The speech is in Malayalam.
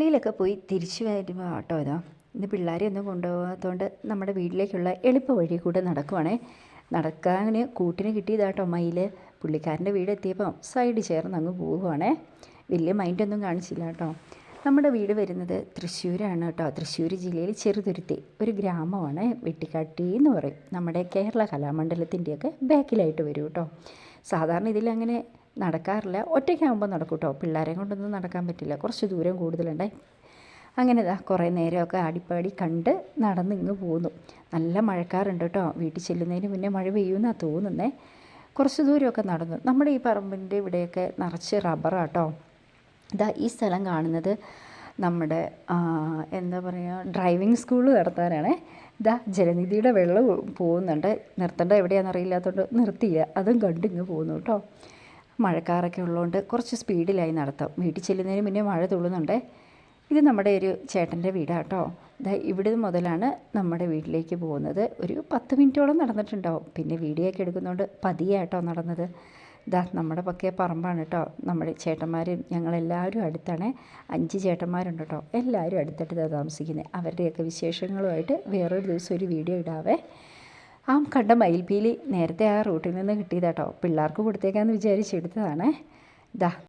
പള്ളിയിലൊക്കെ പോയി തിരിച്ചു വരുമ്പോൾ ആട്ടോ ഇതാ. ഇന്ന് പിള്ളേരെ ഒന്നും കൊണ്ടുപോകാത്തതുകൊണ്ട് നമ്മുടെ വീട്ടിലേക്കുള്ള എളുപ്പ വഴി കൂടെ നടക്കുവാണേ. നടക്കാൻ കൂട്ടിന് കിട്ടിയതാട്ടോ മയിൽ പുള്ളിക്കാരന്റെ വീട് എത്തിയപ്പം സൈഡ് ചേർന്ന് അങ്ങ് പോവുകയാണേ വലിയ മൈൻഡൊന്നും കാണിച്ചില്ല കേട്ടോ. നമ്മുടെ വീട് വരുന്നത് തൃശ്ശൂരാണ് കേട്ടോ. തൃശ്ശൂർ ജില്ലയിൽ ചെറുതുരുത്തി. ഒരു ഗ്രാമമാണ് വെട്ടിക്കാട്ടി എന്ന് പറയും. നമ്മുടെ കേരള കലാമണ്ഡലത്തിന്റെയൊക്കെ ബാക്കിലായിട്ട് വരും കേട്ടോ. സാധാരണ ഇതിലങ്ങനെ നടക്കാറില്ല. ഒറ്റയ്ക്കാകുമ്പോൾ നടക്കും കേട്ടോ പിള്ളേരെ കൊണ്ടൊന്നും നടക്കാൻ പറ്റില്ല. കുറച്ച് ദൂരം കൂടുതലുണ്ടേ അങ്ങനെ ഇതാ കുറേ നേരമൊക്കെ ആടിപ്പാടി കണ്ട് നടന്ന് ഇങ്ങ് പോന്നു. നല്ല മഴക്കാറുണ്ട് കേട്ടോ. വീട്ടിൽ ചെല്ലുന്നതിന് മുന്നേ മഴ പെയ്യുമെന്നാണ് തോന്നുന്നേ. കുറച്ച് ദൂരമൊക്കെ നടന്നു. നമ്മുടെ ഈ പറമ്പിന്റെ ഇവിടെയൊക്കെ നിറച്ച് റബ്ബറാട്ടോ ഇതാ ഈ സ്ഥലം കാണുന്നത് നമ്മുടെ എന്താ പറയുക ഡ്രൈവിംഗ് സ്കൂൾ നടത്താനാണേ. ഇതാ ജലനിധിയുടെ വെള്ളം പോകുന്നുണ്ട് നിർത്തേണ്ട എവിടെയാണെന്ന് അറിയില്ലാത്തതുകൊണ്ട് നിർത്തിയില്ല. അതും കണ്ടിങ്ങ് പോകുന്നു കേട്ടോ മഴക്കാറൊക്കെ ഉള്ളതുകൊണ്ട് കുറച്ച് സ്പീഡിലായി നടത്താം. വീട്ടിൽ ചെല്ലുന്നതിന് മുന്നേ മഴ തുള്ളുന്നുണ്ടേ. ഇത് നമ്മുടെ ഒരു ചേട്ടന്റെ ദാ ഇവിടെ മുതലാണ് നമ്മുടെ വീട്ടിലേക്ക് പോകുന്നത്. ഒരു പത്ത് മിനിറ്റോളം നടന്നിട്ടുണ്ടാവും. പിന്നെ വീഡിയോ ഒക്കെ എടുക്കുന്നതുകൊണ്ട് പതിയെ കേട്ടോ നടന്നത്. ഇതാ നമ്മുടെ പക്കേ പറമ്പാണ് കേട്ടോ. നമ്മുടെ ചേട്ടന്മാരും ഞങ്ങളെല്ലാവരും അടുത്താണ്. അഞ്ച് ചേട്ടന്മാരുണ്ട് കേട്ടോ എല്ലാവരും അടുത്തടുത്താണ് താമസിക്കുന്നത്. അവരുടെയൊക്കെ വിശേഷങ്ങളുമായിട്ട് വേറൊരു ദിവസം ഒരു വീഡിയോ ഇടാവേ. ആ കണ്ട മയിൽപ്പീലി നേരത്തെ ആ റൂട്ടിൽ നിന്ന് കിട്ടിയതാട്ടോ. പിള്ളേർക്ക് കൊടുത്തേക്കാന്ന് വിചാരിച്ചെടുത്തതാണേ ഇതാ